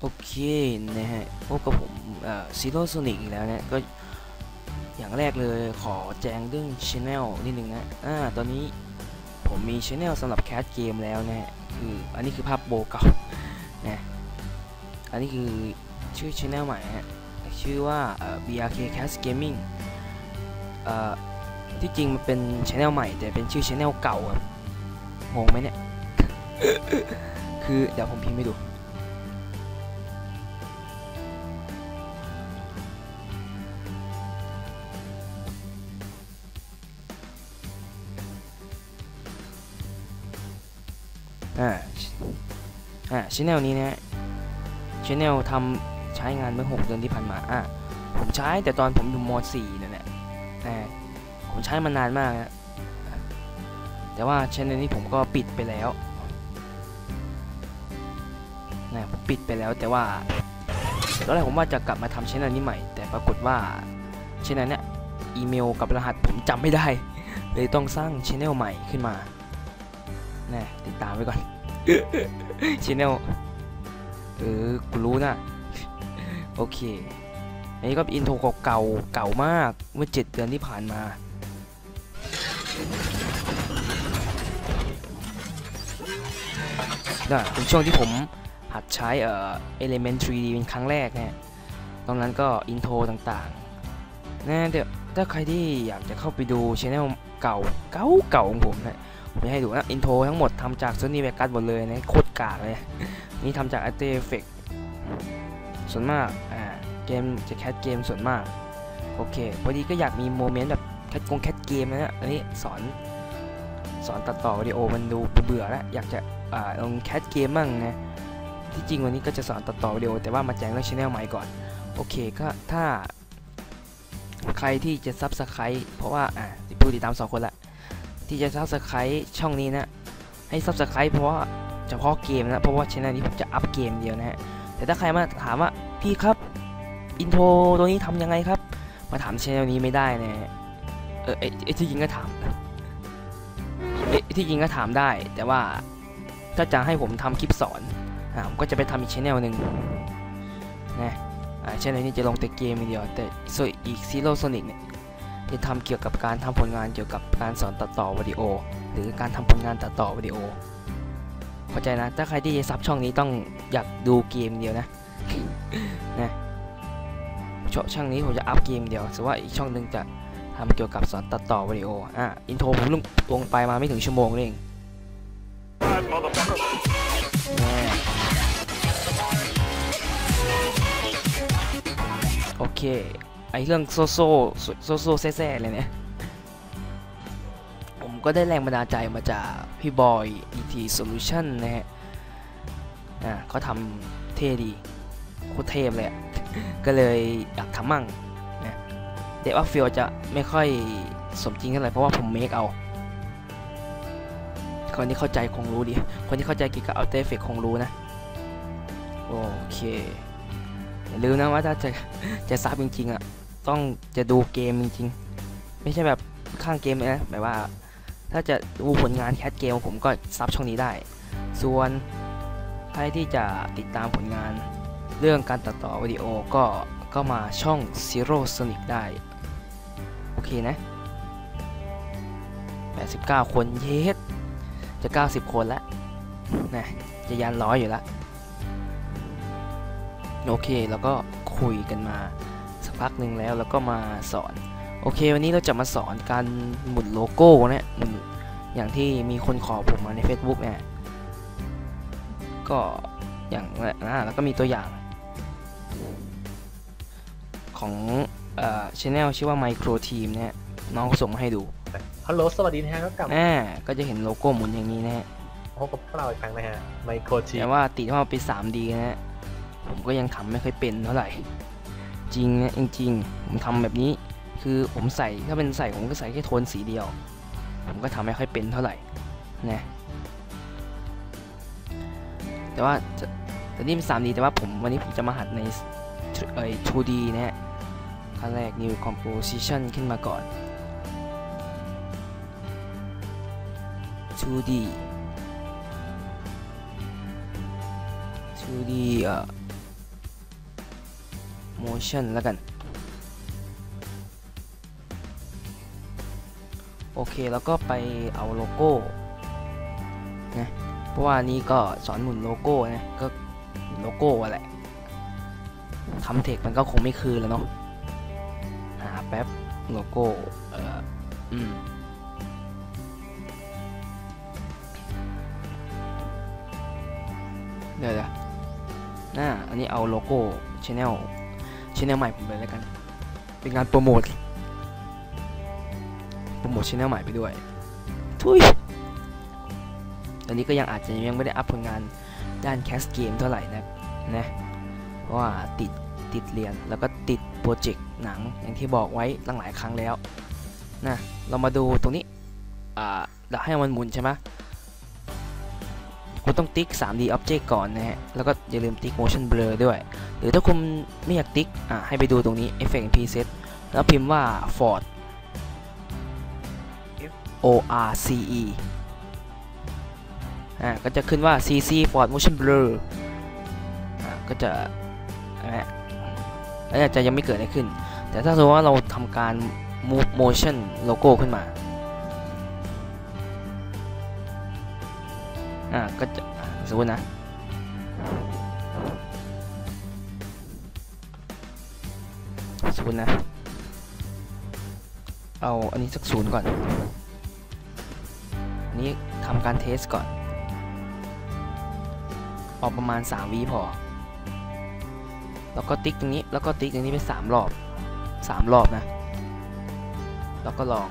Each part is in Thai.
โอเคนะฮะพบกับผมซีโร่โซนิกอีกแล้วนะก็อย่างแรกเลยขอแจ้งเรื่องช anel นิดนึงนะอ่าตอนนี้ผมมีช anel สำหรับแคสเกมแล้วนะฮะคืออันนี้คือภาพโบเก่านะอันนี้คือชื่อช anel ใหม่ฮะชื่อว่าเอ่อ BRK Cast Gaming เอ่อที่จริงมันเป็นช anel ใหม่ แต่เป็นชื่อช anel เก่าครับงงไหมเนี่ย คือเดี๋ยวผมพิมพ์ให้ดู อ่าอ่าชแนลนี้นะชแนลทำใช้งานเมื่อ 6 เดือนที่ผ่านมาอ่าผมใช้แต่ตอนผมอยู่ม .4 นั่นแหละอ่าผมใช้มานานมากนะแต่ว่าชแนลนี้ผมก็ปิดไปแล้วนะผมปิดไปแล้วแต่ว่าตอนแรกผมว่าจะกลับมาทำชแนลนี้ใหม่ แต่ปรากฏว่าชแนลเนี้ยอีเมลกับรหัสผมจำไม่ได้ เลยต้องสร้างชแนลใหม่ขึ้นมา นะติดตามไว้ก่อนชแนลเออกูรู้นะ โอเค อันนี้ก็เป็นอินโทรเก่าๆเก่ามากเมื่อ7เดือนที่ผ่านมา น่ะเป็นช่วงที่ผมหัดใช้เอ่อ Element 3D เป็นครั้งแรกเนี่ยตอนนั้นก็อินโทรต่างๆนะเดี๋ยวถ้าใครที่อยากจะเข้าไปดูช anel เก่าเก่าเก่าของผมนะผ มจะให้ดูนะอินโทรทั้งหมดทำจาก Sony Vegas หมดเลยนะโคตรกากเลย นี่ทำจาก After Effects ส่วนมากอ่าเกมจะแคสเกมส่วนมาก โอเค พอดีก็อยากมีโมเมนต์แบบแคสกงแคสเกมนะฮะอันนี้สอนสอนตัดต่อวิดีโอมันดูเบื่อแล้วอยากจะอ่าลงแคสเกมบ้างนะที่จริงวันนี้ก็จะสอนตัดต่อวิดีโอ แต่ว่ามาแจ้งเรื่องช anel ใหม่ก่อน โอเคก็ถ้าใครที่จะซับสไครต์เพราะว่าอ่าผู้ติดตามสองคนละ ที่จะซับสไครต์ช่องนี้นะให้ซับสไครต์เพราะว่าเฉพาะเกมนะเพราะว่าช่องนี้ผมจะอัพเกมเดียวนะฮะแต่ถ้าใครมาถามว่าพี่ครับอินโทรตัวนี้ทำยังไงครับ มาถามช่องนี้ไม่ได้นะเออไอ้ที่จริงก็ถามเอ้ที่จริงก็ถามได้ แต่ว่าถ้าจะให้ผมทำคลิปสอนอ่าผมก็จะไปทำอีกช่องหนึ่งนะอ่าช่องนี้จะลงแต่เกมเดียวแต่ส่วนอีกซีโร่โซนิกเนี่ย จะทำเกี่ยวกับการทำผลงานเกี่ยวกับการสอนตัดต่อวิดีโอ หรือการทำผลงานตัดต่อวิดีโอเข้าใจนะถ้าใครที่จะซับช่องนี้ต้องอยากดูเกมเดียวนะนะช่องช่องนี้ผมจะอัพเกมเดียวส่วนว่าอีกช่องหนึ่งจะทำเกี่ยวกับสอนตัดต่อวิดีโออะอินโทรผมลงลงไปมาไม่ถึงชั่วโมงเองโอเค ไอเรื่องโซโซโซโซแซ่ๆเลยเนี่ย ผมก็ได้แรงบันดาลใจมาจากพี่บอย ET Solution นะฮะอ่าเขาทำเท่ดีโคตรเทพเลยอะก็เลยอยากทำมั่งนะแต่ว่าฟิลจะไม่ค่อยสมจริงเท่าไหร่เพราะว่าผมเมคเอาคนที่เข้าใจคงรู้ดีคนที่เข้าใจเกี่ยวกับ After Effects คงรู้นะ โอเค อย่าลืมนะว่าถ้าจะจะซับจริงๆอะ ต้องจะดูเกมจริงๆ ไม่ใช่แบบข้างเกมนะแบบว่า ถ้าจะดูผลงานแคสเกมผมก็ซับช่องนี้ได้ ส่วนใครที่จะติดตามผลงานเรื่องการตัดต่อวิดีโอก็ก็มาช่อง Zero Sonic ได้ โอเคนะ 89 คนเยสจะ 90 คนแล้วนะจะยันร้อยอยู่แล้ว โอเค แล้วก็คุยกันมา พักหนึ่งแล้วแล้วก็มาสอน โอเค วันนี้เราจะมาสอนการหมุนโลโก้เนี่ยหมุนอย่างที่มีคนขอผมมาใน Facebook เนี่ยก็อย่างนะแล้วก็มีตัวอย่าง ของเอ่อช anel ชื่อว่า Micro Team เนี่ยน้องเขาส่งมาให้ดูฮัลโหลสวัสดีนะฮะก็กลับแน่ก็จะเห็นโลโก้หมุนอย่างนี้นะฮะพบกับพวกเราอีกครั้งนะฮะไมโครทีแต่ว่าติดเข้ามาเป็น 3D นะฮะผมก็ยังทำไม่ค่อยเป็นเท่าไหร่ จริงนะจริงๆผมทำแบบนี้ คือผมใส่ถ้าเป็นใส่ผมก็ใส่แค่โทนสีเดียว ผมก็ทำไม่ค่อยเป็นเท่าไหร่นะแต่ว่าแต่นี่เป็น 3D แต่ว่าผมวันนี้ผมจะมาหัดในเอ่อ 2D นะฮะขั้นแรก new composition ขึ้นมาก่อน 2D 2D เอ่อ motion แล้วกัน โอเค แล้วก็ไปเอาโลโก้นะเพราะว่านี่ก็สอนหมุนโลโก้นะก็โลโก้อะแหละทำเทคมันก็คงไม่คืนแล้วเนาะหาแป๊บโลโก้เอ่ออืมเดี๋ยวเดี๋ยวน่าอันนี้เอาโลโก้ชแนล ชแนลใหม่ผมเลยแล้วกัน เป็นงานโปรโมท โปรโมทชแนลใหม่ไปด้วย ทุยตอนนี้ก็ยังอาจจะยังไม่ได้อัพผลงานด้านแคสเกมเท่าไหร่นะนะ เพราะว่าติดติดเรียนแล้วก็ติดโปรเจกต์หนังอย่างที่บอกไว้ตั้งหลายครั้งแล้วนะเรามาดูตรงนี้อ่าเดี๋ยวให้มันหมุนใช่ไหม คุณต้องติ๊ก 3D Object ก่อนนะฮะ แล้วก็อย่าลืมติ๊ก Motion Blur ด้วย หรือถ้าคุณไม่อยากติ๊กอะให้ไปดูตรงนี้ Effect Preset แล้วพิมพ์ว่า Ford F O R C E อะก็จะขึ้นว่า CC Ford Motion Blur อะก็จะนะฮะแล้วอาจจะยังไม่เกิดอะไรขึ้น แต่ถ้าสมมติว่าเราทำการ move motion logo ขึ้นมา อ่าก็จะสมมตินะสมมตินะ เอาอันนี้สักศูนย์ก่อนอันนี้ทำการเทสก่อน ออกประมาณ 3วิพอ แล้วก็ติ๊กตรงนี้ แล้วก็ติ๊กตรงนี้ไป3รอบ 3 รอบนะ แล้วก็ลอง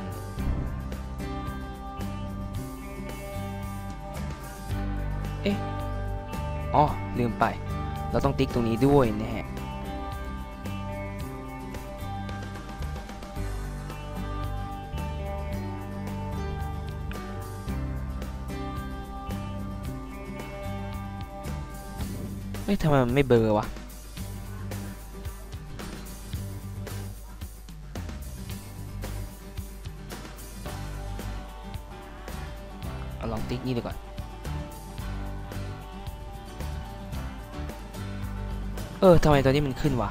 อ๋อลืมไป เราต้องติ๊กตรงนี้ด้วยนะฮะเฮ้ยทำไมมันไม่เบลอวะเอาลองติ๊กนี่ดีกว่า เออทำไมตัวนี้มันขึ้นวะ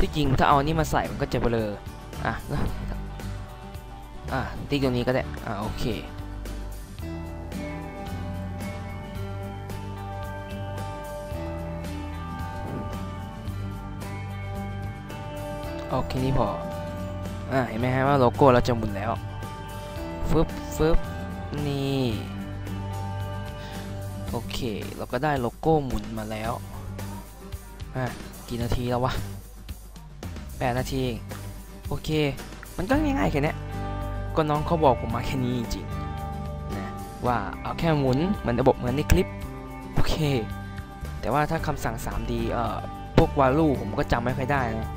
ที่จริงถ้าเอานนี้มาใส่มันก็จะเบลออะนะอะติ๊กตรงนี้ก็ได้อะโอเคโอเคนี่พออะเห็นไหมฮะว่าโลโก้เราจะหมุนแล้วฟึบฟึบนี่ โอเค เราก็ได้โลโก้หมุนมาแล้ว อะกี่นาทีแล้ววะแปดนาที โอเค มันก็ง่ายๆแค่นี้ก็น้องเขาบอกผมมาแค่นี้จริงๆนะว่าเอาแค่หมุนเหมือนระบบเหมือนในคลิป โอเค แต่ว่าถ้าคำสั่ง 3D เอ่อพวกวาลูผมก็จำไม่ค่อยได้นะ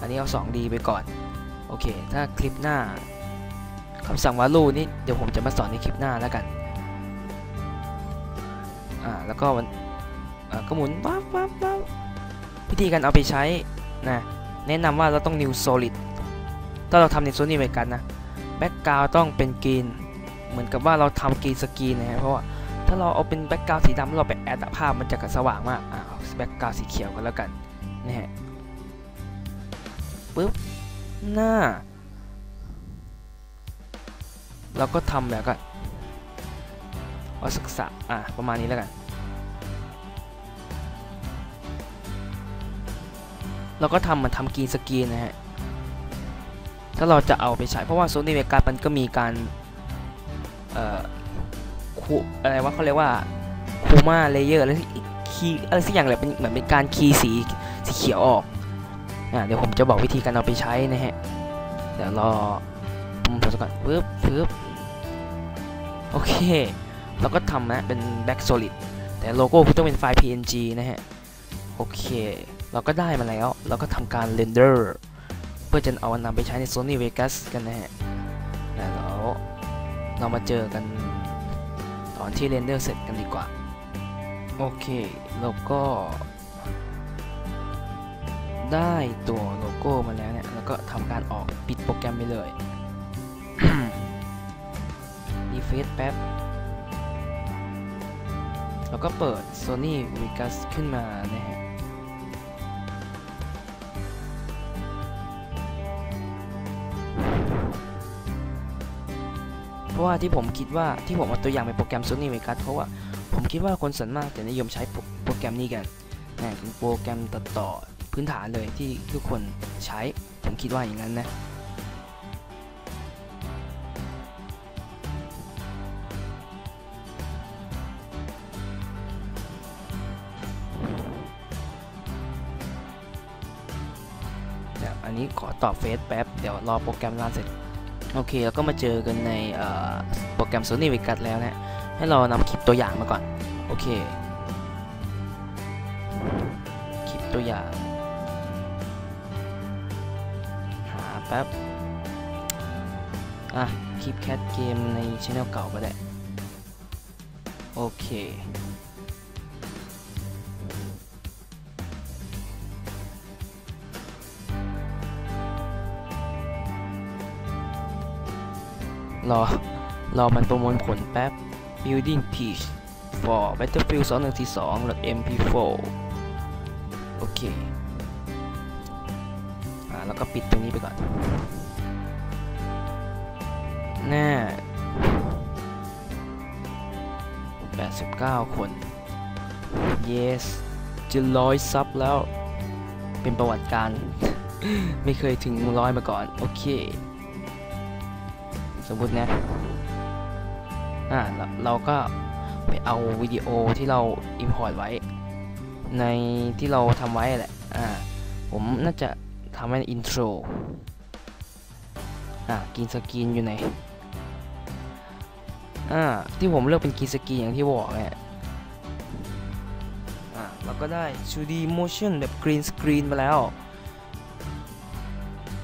อันนี้เอา 2D ไปก่อน โอเค ถ้าคลิปหน้าคำสั่งวาลูนี่เดี๋ยวผมจะมาสอนในคลิปหน้าแล้วกันอ่าแล้วก็มันอ่าก็หมุนปั๊บปั๊บปั๊บ วิธีการเอาไปใช้นะแนะนำว่าเราต้อง new solid ถ้าเราทำในโซนี่เหมือนกันนะแบ็กกราวต้องเป็นกรีนเหมือนกับว่าเราทำกรีนสกรีนนะฮะเพราะว่าถ้าเราเอาเป็นแบ็กกราวสีดำแล้วเราไปแอดภาพมันจะกะสว่างมากอ่าแบ็กกราวสีเขียวกันแล้วกันนะฮะปึ๊บหน้า เราก็ทำแบบก็เอสักสะอะประมาณนี้แล้วกัน เราก็ทำมันทำกรีนสกรีนนะฮะถ้าเราจะเอาไปใช้เพราะว่า Sony Vegas มันก็มีการเอ่อคูอะไรว่าเขาเรียกว่าคูมาเลเยอร์อะไรคีอะไรสักอย่างแหละเป็นเหมือนเป็นการคีสีสีเขียวออกอ่าเดี๋ยวผมจะบอกวิธีการเอาไปใช้นะฮะเดี๋ยวรอผมทำก่อนปึ๊บปึ๊บโอเค เราก็ทำนะเป็น back solid แต่โลโก้คุณต้องเป็นไฟล์ png นะฮะ โอเค เราก็ได้มาแล้ว เราก็ทำการ render เพื่อจะเอานำไปใช้ใน Sony Vegas กันนะฮะแล้วเรามาเจอกันตอนที่ render เสร็จกันดีกว่า โอเคแล้วก็ ได้ตัวโลโก้มาแล้วเนี่ยแล้วก็ทำการออกปิดโปรแกรมไปเลยรีเฟซแป๊บแล้วก็เปิด Sony Vegas ขึ้นมานะฮะ เพราะว่าที่ผมคิดว่าที่ผมเอาตัวอย่างเป็นโปรแกรม Sony Vegas เพราะว่าผมคิดว่าคนส่วนมากจะนิยมใช้โปรแกรมนี้กันนะเป็นโปรแกรมตัดต่อพื้นฐานเลยที่ทุกคนใช้ ผมคิดว่าอย่างนั้นนะเดี๋ยอันนี้ขอตอบเฟซแป๊บ เดี๋ยวรอโปรแกรมรันเสร็จ โอเคแล้วก็มาเจอกันในโปรแกรม Sony Vegas แล้วนะให้เรานำคลิปตัวอย่างมาก่อน โอเค คลิปตัวอย่าง หาแป๊บ อะ คลิปแคทเกมในช่องเก่าก็ได้ โอเค รอ รอมันประมวลผลแป๊บ building piece for battlefield 2142 mp4 โอเค อ่า แล้วก็ปิดตรงนี้ไปก่อนแน่89 คน yes จะร้อยซับแล้ว เป็นประวัติการ ไม่เคยถึงร้อยมาก่อน โอเค สมมุตินะอ่าเราก็ไปเอาวิดีโอที่เรา import ไว้ ในที่เราทำไว้แหละอ่าผมน่าจะทำเป็น intro อ่ากินสกรีนอยู่ไหนอ่าที่ผมเลือกเป็นกินสกรีนอย่างที่บอกเนี่ยอ่าเราก็ได้ 2D motion แบบ green screen มาแล้ว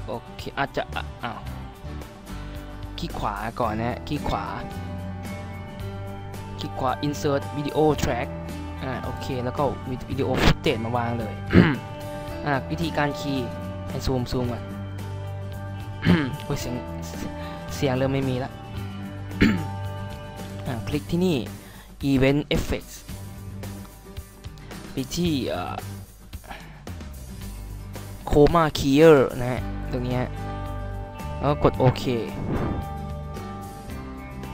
โอเค อาจจะอ้าว ลิกขวาก่อนนะคลิกขวา คลิกขวา insert video track อ่าโอเค แล้วก็วิดีโอฟุตเตจมาวางเลย อ่าวิธีการคีย์ให้ซูมซูมก่อนโอ้ยเสียงเสียงเริ่มไม่มีละอ่าคลิกที่นี่ event effects ไปที่เอ่อ chroma keyer นะฮะ ตรงนี้แล้วกดโอเค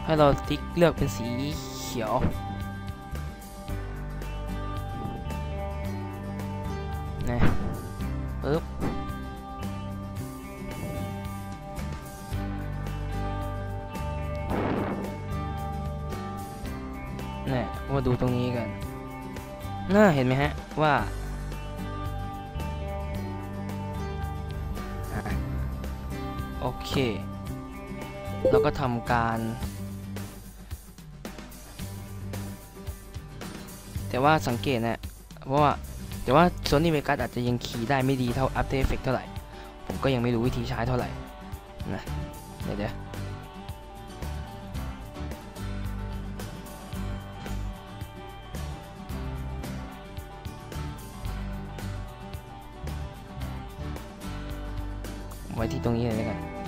ให้เราติ๊กเลือกเป็นสีเขียวนะปึ๊บนะมาดูตรงนี้กันน่าเห็นไหมฮะ ว่าโอเคแล้วก็ทำการ แต่ว่าสังเกตนะเพราะว่าแต่ว่า Sony Vegas อาจจะยังคีย์ได้ไม่ดีเท่า After Effects เท่าไหร่ ผมก็ยังไม่รู้วิธีใช้เท่าไหร่นะเดี๋ยวเดี๋ยวไว้ที่ตรงนี้เลยกัน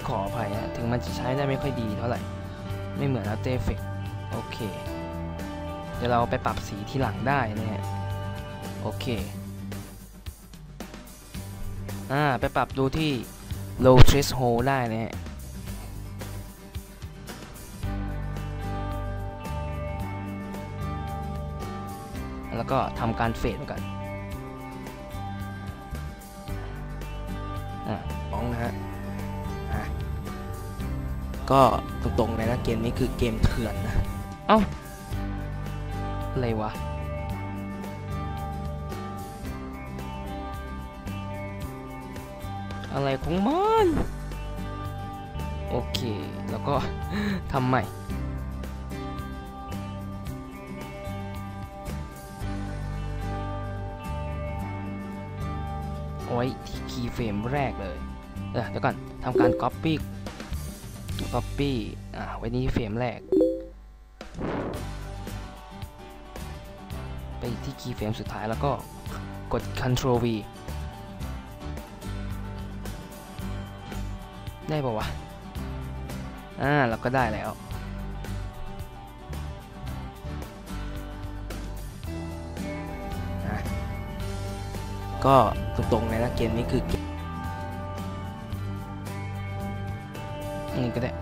ต้องขออภัยนะ ถึงมันจะใช้ได้ไม่ค่อยดีเท่าไหร่ ไม่เหมือน After Effects โอเค เดี๋ยวเราไปปรับสีที่หลังได้นะฮะ โอเค อ่า ไปปรับดูที่ low threshold ได้นะฮะแล้วก็ทำการเฟดก่อน ก็ตรงๆเลยนะเกมนี้คือเกมเถื่อนนะ เอ้า อะไรวะ อะไรของมันโอเค แล้วก็ทำใหม่เอาไว้ที่คีย์เฟรมแรกเลย เออเดี๋ยวก่อนทำการ Copy Copy อ่าไว้นี่เฟรมแรก ไปที่คีย์เฟรมสุดท้ายแล้วก็กด Ctrl V ได้ป่าวะ อ่า เราก็ได้แล้ว ก็ตรงๆเลยนะเกมนี้คือเก ก็ได้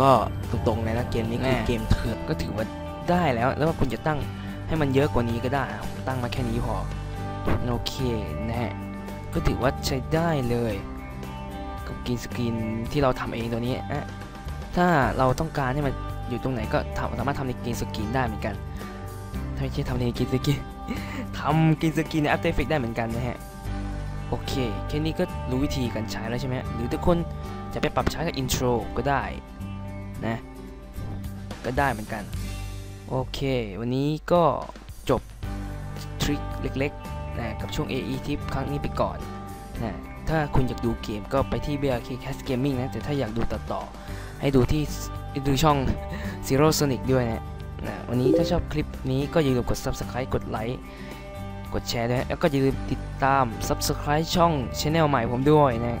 ก็ตรงๆเลยนะเกมนี้คือเกมเถื่อนก็ถือว่าได้แล้ว แล้วว่าคุณจะตั้งให้มันเยอะกว่านี้ก็ได้อะตั้งมาแค่นี้พอโอเคนะฮะก็ถือว่าใช้ได้เลยกับกรีนสกรีนที่เราทำเองตัวนี้อะถ้าเราต้องการให้มันอยู่ตรงไหนก็ทำสามารถทำในกรีนสกรีนได้เหมือนกันถ้าไม่ใช่ทำในกรีนสกรีนทำกรีนสกรีนใน After Effects ได้เหมือนกันนะฮะโอเคแค่นี้ก็รู้วิธีการใช้แล้วใช่ไหมฮะหรือทุกคน จะไปปรับใช้กับ intro ก็ได้นะก็ได้เหมือนกัน โอเค วันนี้ก็จบทริคเล็กๆนะกับช่วง AE ทิปครั้งนี้ไปก่อนนะถ้าคุณอยากดูเกมก็ไปที่ BRK Cast Gaming นะแต่ถ้าอยากดูต่อต่อๆให้ดูที่ดูช่อง Zero Sonic ด้วยนะนะวันนี้ถ้าชอบคลิปนี้ก็อย่าลืมกด Subscribe กดไลค์กดแชร์ด้วยแล้วก็อย่าลืมติดตาม Subscribe ช่อง Channel ใหม่ผมด้วยนะ